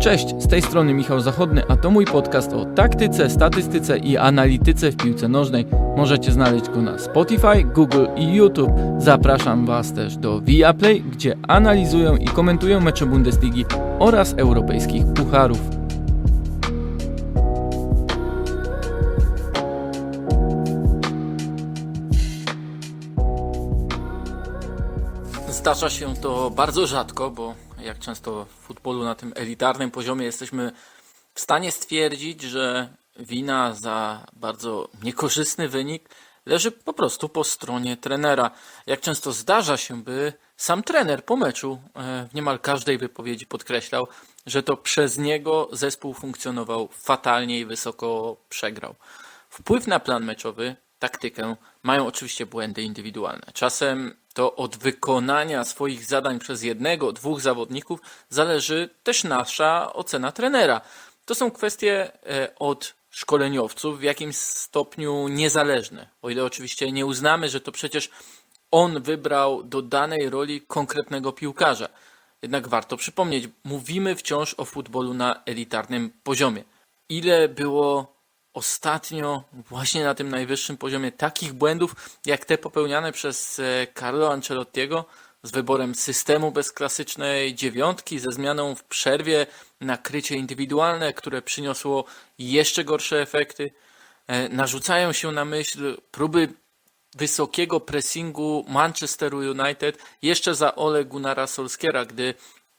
Cześć, z tej strony Michał Zachodny, a to mój podcast o taktyce, statystyce i analityce w piłce nożnej. Możecie znaleźć go na Spotify, Google i YouTube. Zapraszam Was też do Viaplay, gdzie analizują i komentują mecze Bundesligi oraz europejskich pucharów. Zdarza się to bardzo rzadko, bo jak często w futbolu na tym elitarnym poziomie jesteśmy w stanie stwierdzić, że wina za bardzo niekorzystny wynik leży po prostu po stronie trenera. Jak często zdarza się, by sam trener po meczu e, w niemal każdej wypowiedzi podkreślał, że to przez niego zespół funkcjonował fatalnie i wysoko przegrał. Wpływ na plan meczowy, taktykę mają oczywiście błędy indywidualne. Czasem to od wykonania swoich zadań przez jednego, dwóch zawodników zależy też nasza ocena trenera. To są kwestie e, od szkoleniowców w jakimś stopniu niezależne. O ile oczywiście nie uznamy, że to przecież on wybrał do danej roli konkretnego piłkarza. Jednak warto przypomnieć, mówimy wciąż o futbolu na elitarnym poziomie. Ile było ostatnio właśnie na tym najwyższym poziomie takich błędów, jak te popełniane przez e, Carlo Ancelottiego z wyborem systemu bez klasycznej dziewiątki, ze zmianą w przerwie na krycie indywidualne, które przyniosło jeszcze gorsze efekty. E, Narzucają się na myśl próby wysokiego pressingu Manchesteru United jeszcze za Ole Gunnara Solskiera, gdy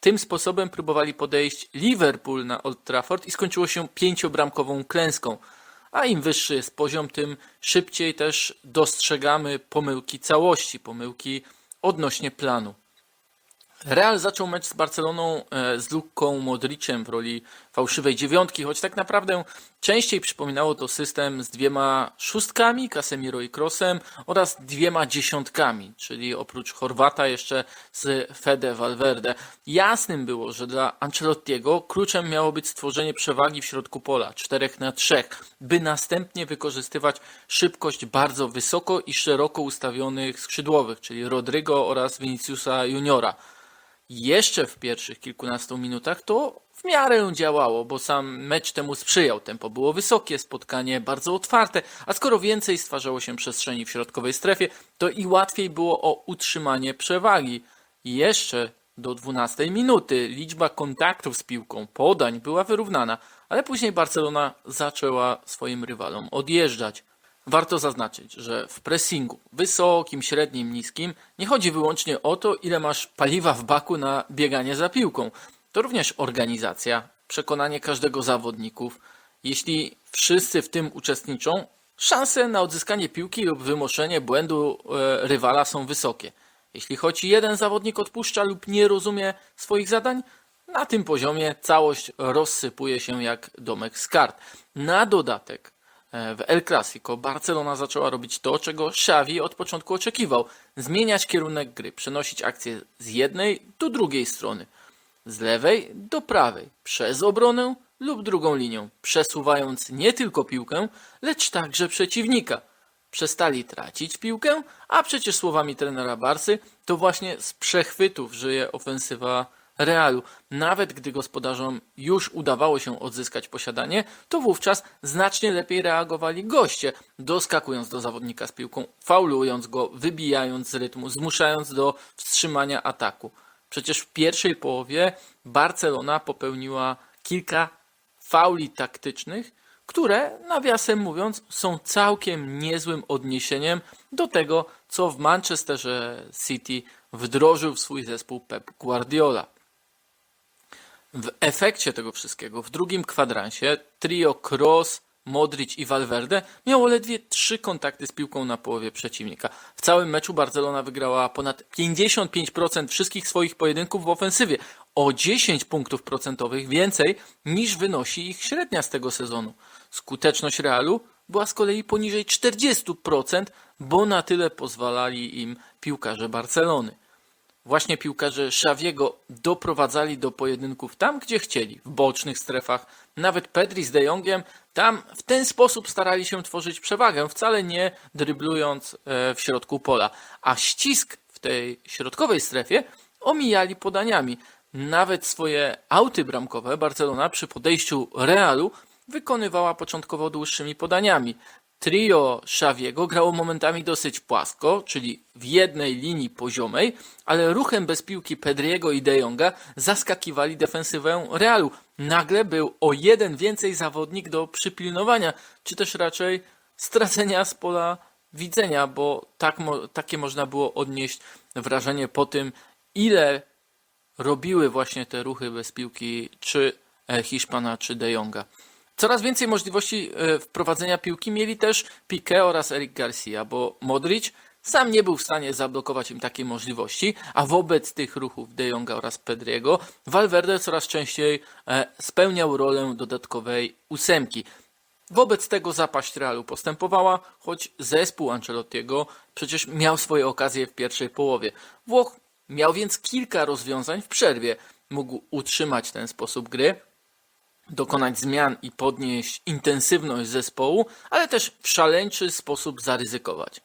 tym sposobem próbowali podejść Liverpool na Old Trafford i skończyło się pięciobramkową klęską. A im wyższy jest poziom, tym szybciej też dostrzegamy pomyłki całości, pomyłki odnośnie planu. Real zaczął mecz z Barceloną e, z Luką Modricem w roli fałszywej dziewiątki, choć tak naprawdę częściej przypominało to system z dwiema szóstkami, Casemiro i Kroosem oraz dwiema dziesiątkami, czyli oprócz Chorwata jeszcze z Fede Valverde. Jasnym było, że dla Ancelottiego kluczem miało być stworzenie przewagi w środku pola, 4 na 3, by następnie wykorzystywać szybkość bardzo wysoko i szeroko ustawionych skrzydłowych, czyli Rodrigo oraz Viniciusa Juniora jeszcze w pierwszych kilkunastu minutach to w miarę działało, bo sam mecz temu sprzyjał. Tempo było wysokie, spotkanie bardzo otwarte, a skoro więcej stwarzało się przestrzeni w środkowej strefie, to i łatwiej było o utrzymanie przewagi. Jeszcze do 12 minuty liczba kontaktów z piłką, podań była wyrównana, ale później Barcelona zaczęła swoim rywalom odjeżdżać. Warto zaznaczyć, że w pressingu wysokim, średnim, niskim nie chodzi wyłącznie o to, ile masz paliwa w baku na bieganie za piłką. To również organizacja, przekonanie każdego zawodników. Jeśli wszyscy w tym uczestniczą, szanse na odzyskanie piłki lub wymoszenie błędu e, rywala są wysokie. Jeśli choć jeden zawodnik odpuszcza lub nie rozumie swoich zadań, na tym poziomie całość rozsypuje się jak domek z kart. Na dodatek w El Clasico Barcelona zaczęła robić to, czego Xavi od początku oczekiwał. Zmieniać kierunek gry, przenosić akcję z jednej do drugiej strony. Z lewej do prawej, przez obronę lub drugą linią, przesuwając nie tylko piłkę, lecz także przeciwnika. Przestali tracić piłkę, a przecież słowami trenera Barsy, to właśnie z przechwytów żyje ofensywa Realu. Nawet gdy gospodarzom już udawało się odzyskać posiadanie, to wówczas znacznie lepiej reagowali goście, doskakując do zawodnika z piłką, faulując go, wybijając z rytmu, zmuszając do wstrzymania ataku. Przecież w pierwszej połowie Barcelona popełniła kilka fauli taktycznych, które, nawiasem mówiąc, są całkiem niezłym odniesieniem do tego, co w Manchesterze City wdrożył w swój zespół Pep Guardiola. W efekcie tego wszystkiego, w drugim kwadransie, trio Kroos, Modric i Valverde miało ledwie trzy kontakty z piłką na połowie przeciwnika. W całym meczu Barcelona wygrała ponad 55% wszystkich swoich pojedynków w ofensywie, o 10 punktów procentowych więcej niż wynosi ich średnia z tego sezonu. Skuteczność Realu była z kolei poniżej 40%, bo na tyle pozwalali im piłkarze Barcelony. Właśnie piłkarze Xaviego doprowadzali do pojedynków tam, gdzie chcieli, w bocznych strefach. Nawet Pedri z De Jongiem tam w ten sposób starali się tworzyć przewagę, wcale nie dryblując e, w środku pola. A ścisk w tej środkowej strefie omijali podaniami. Nawet swoje auty bramkowe Barcelona przy podejściu Realu wykonywała początkowo dłuższymi podaniami. Trio Xaviego grało momentami dosyć płasko, czyli w jednej linii poziomej, ale ruchem bez piłki Pedriego i De Jonga zaskakiwali defensywę Realu. Nagle był o jeden więcej zawodnik do przypilnowania, czy też raczej stracenia z pola widzenia, bo tak, takie można było odnieść wrażenie po tym, ile robiły właśnie te ruchy bez piłki, czy e, Hiszpana, czy De Jonga. Coraz więcej możliwości e, wprowadzenia piłki mieli też Piqué oraz Eric Garcia, bo Modric sam nie był w stanie zablokować im takiej możliwości, a wobec tych ruchów De Jonga oraz Pedriego Valverde coraz częściej e, spełniał rolę dodatkowej ósemki. Wobec tego zapaść Realu postępowała, choć zespół Ancelottiego przecież miał swoje okazje w pierwszej połowie. Włoch miał więc kilka rozwiązań w przerwie. Mógł utrzymać ten sposób gry, dokonać zmian i podnieść intensywność zespołu, ale też w szaleńczy sposób zaryzykować.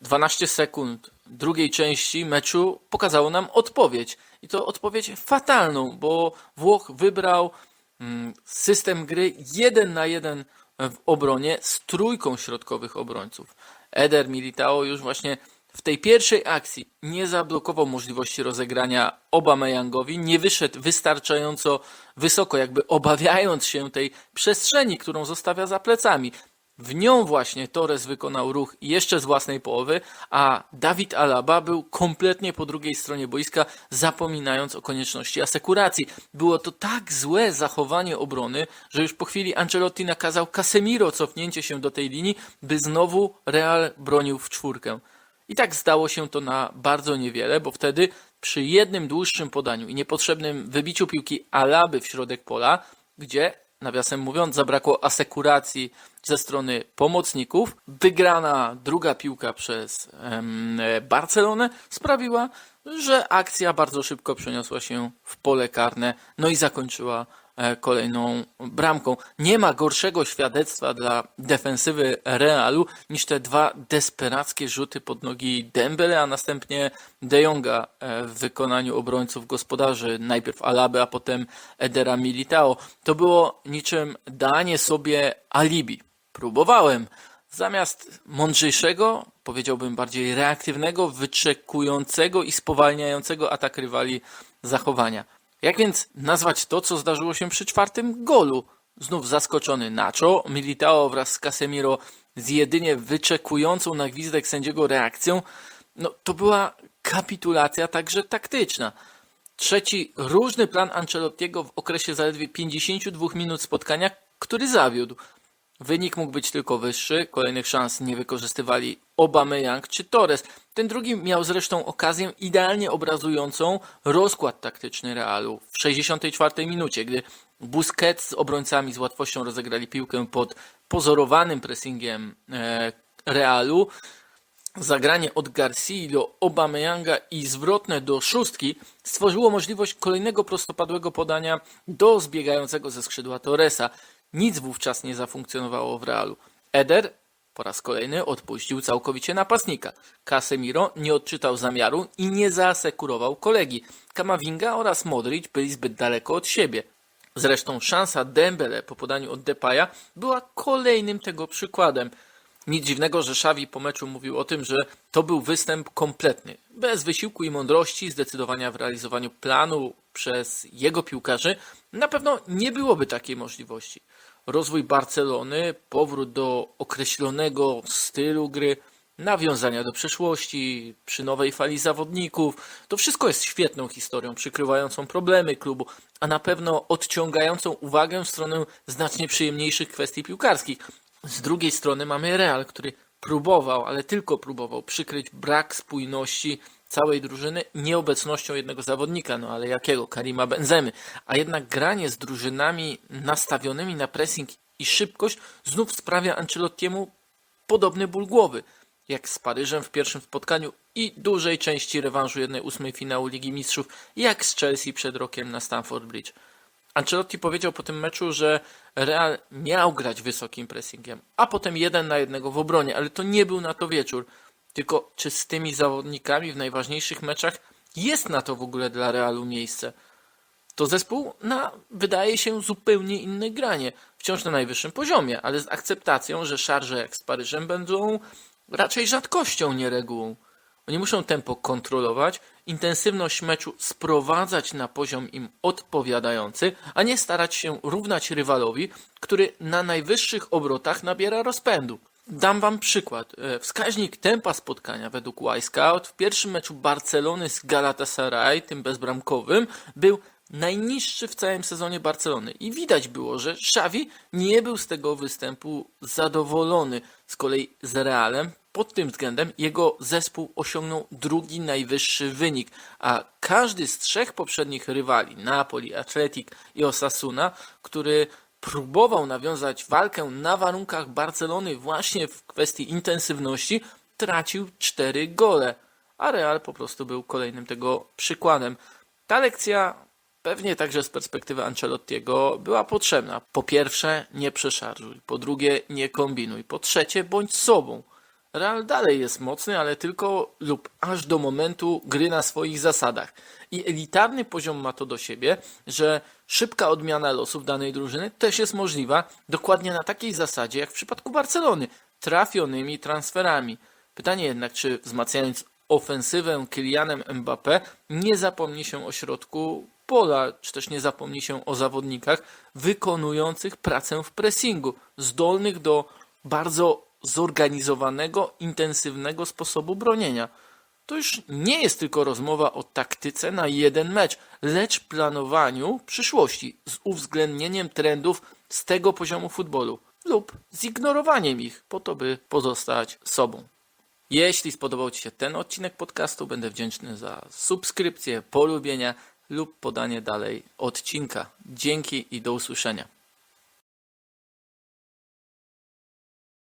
12 sekund drugiej części meczu pokazało nam odpowiedź. I to odpowiedź fatalną, bo Włoch wybrał mm, system gry jeden na jeden w obronie z trójką środkowych obrońców. Eder Militao już właśnie w tej pierwszej akcji nie zablokował możliwości rozegrania Obameyangowi, nie wyszedł wystarczająco wysoko, jakby obawiając się tej przestrzeni, którą zostawia za plecami. W nią właśnie Torres wykonał ruch jeszcze z własnej połowy, a Dawid Alaba był kompletnie po drugiej stronie boiska, zapominając o konieczności asekuracji. Było to tak złe zachowanie obrony, że już po chwili Ancelotti nakazał Casemiro cofnięcie się do tej linii, by znowu Real bronił w czwórkę. I tak zdało się to na bardzo niewiele, bo wtedy przy jednym dłuższym podaniu i niepotrzebnym wybiciu piłki Alaby w środek pola, gdzie nawiasem mówiąc, zabrakło asekuracji ze strony pomocników. Wygrana druga piłka przez em, Barcelonę sprawiła, że akcja bardzo szybko przeniosła się w pole karne, no i zakończyła kolejną bramką. Nie ma gorszego świadectwa dla defensywy Realu niż te dwa desperackie rzuty pod nogi Dembele, a następnie De Jonga e, w wykonaniu obrońców gospodarzy, najpierw Alaby, a potem Edera Militao. To było niczym danie sobie alibi. Próbowałem. Zamiast mądrzejszego, powiedziałbym bardziej reaktywnego, wyczekującego i spowalniającego atak rywali zachowania. Jak więc nazwać to, co zdarzyło się przy czwartym golu? Znów zaskoczony Nacho, Militao wraz z Casemiro z jedynie wyczekującą na gwizdek sędziego reakcją, no to była kapitulacja także taktyczna. Trzeci różny plan Ancelottiego w okresie zaledwie 52 minut spotkania, który zawiódł. Wynik mógł być tylko wyższy, kolejnych szans nie wykorzystywali Aubameyang czy Torres. Ten drugi miał zresztą okazję idealnie obrazującą rozkład taktyczny Realu w 64 minucie, gdy Busquets z obrońcami z łatwością rozegrali piłkę pod pozorowanym pressingiem e, Realu. Zagranie od Garcia do Aubameyanga i zwrotne do szóstki stworzyło możliwość kolejnego prostopadłego podania do zbiegającego ze skrzydła Torresa. Nic wówczas nie zafunkcjonowało w Realu. Eder po raz kolejny odpuścił całkowicie napastnika. Casemiro nie odczytał zamiaru i nie zaasekurował kolegi. Kamavinga oraz Modric byli zbyt daleko od siebie. Zresztą szansa Dembele po podaniu od Depaya była kolejnym tego przykładem. Nic dziwnego, że Xavi po meczu mówił o tym, że to był występ kompletny. Bez wysiłku i mądrości, zdecydowania w realizowaniu planu przez jego piłkarzy, na pewno nie byłoby takiej możliwości. Rozwój Barcelony, powrót do określonego stylu gry, nawiązania do przeszłości, przy nowej fali zawodników, to wszystko jest świetną historią, przykrywającą problemy klubu, a na pewno odciągającą uwagę w stronę znacznie przyjemniejszych kwestii piłkarskich. Z drugiej strony mamy Real, który próbował, ale tylko próbował przykryć brak spójności całej drużyny nieobecnością jednego zawodnika, no ale jakiego? Karima Benzemy. A jednak granie z drużynami nastawionymi na pressing i szybkość znów sprawia Ancelottiemu podobny ból głowy, jak z Paryżem w pierwszym spotkaniu i dużej części rewanżu 1-8 finału Ligi Mistrzów, jak z Chelsea przed rokiem na Stamford Bridge. Ancelotti powiedział po tym meczu, że Real miał grać wysokim pressingiem, a potem jeden na jednego w obronie, ale to nie był na to wieczór. Tylko czy z tymi zawodnikami w najważniejszych meczach jest na to w ogóle dla Realu miejsce? to zespół na, wydaje się, zupełnie inne granie. Wciąż na najwyższym poziomie, ale z akceptacją, że szarże jak z Paryżem będą raczej rzadkością, nie regułą. Oni muszą tempo kontrolować, intensywność meczu sprowadzać na poziom im odpowiadający, a nie starać się równać rywalowi, który na najwyższych obrotach nabiera rozpędu. Dam wam przykład. E, Wskaźnik tempa spotkania według Y-Scout w pierwszym meczu Barcelony z Galatasaray, tym bezbramkowym, był najniższy w całym sezonie Barcelony. I widać było, że Xavi nie był z tego występu zadowolony. Z kolei z Realem pod tym względem jego zespół osiągnął drugi najwyższy wynik, a każdy z trzech poprzednich rywali, Napoli, Atletic i Osasuna, który próbował nawiązać walkę na warunkach Barcelony właśnie w kwestii intensywności, tracił cztery gole, a Real po prostu był kolejnym tego przykładem. Ta lekcja pewnie także z perspektywy Ancelottiego była potrzebna. Po pierwsze, nie przeszarżuj. Po drugie, nie kombinuj. Po trzecie, bądź sobą. Real dalej jest mocny, ale tylko lub aż do momentu gry na swoich zasadach. I elitarny poziom ma to do siebie, że szybka odmiana losów danej drużyny też jest możliwa dokładnie na takiej zasadzie jak w przypadku Barcelony, trafionymi transferami. Pytanie jednak, czy wzmacniając ofensywę Kylianem Mbappé nie zapomni się o środku pola, czy też nie zapomni się o zawodnikach wykonujących pracę w pressingu, zdolnych do bardzo zorganizowanego, intensywnego sposobu bronienia. To już nie jest tylko rozmowa o taktyce na jeden mecz, lecz planowaniu przyszłości z uwzględnieniem trendów z tego poziomu futbolu lub zignorowaniem ich po to, by pozostać sobą. Jeśli spodobał Ci się ten odcinek podcastu, będę wdzięczny za subskrypcję, polubienia lub podanie dalej odcinka. Dzięki i do usłyszenia.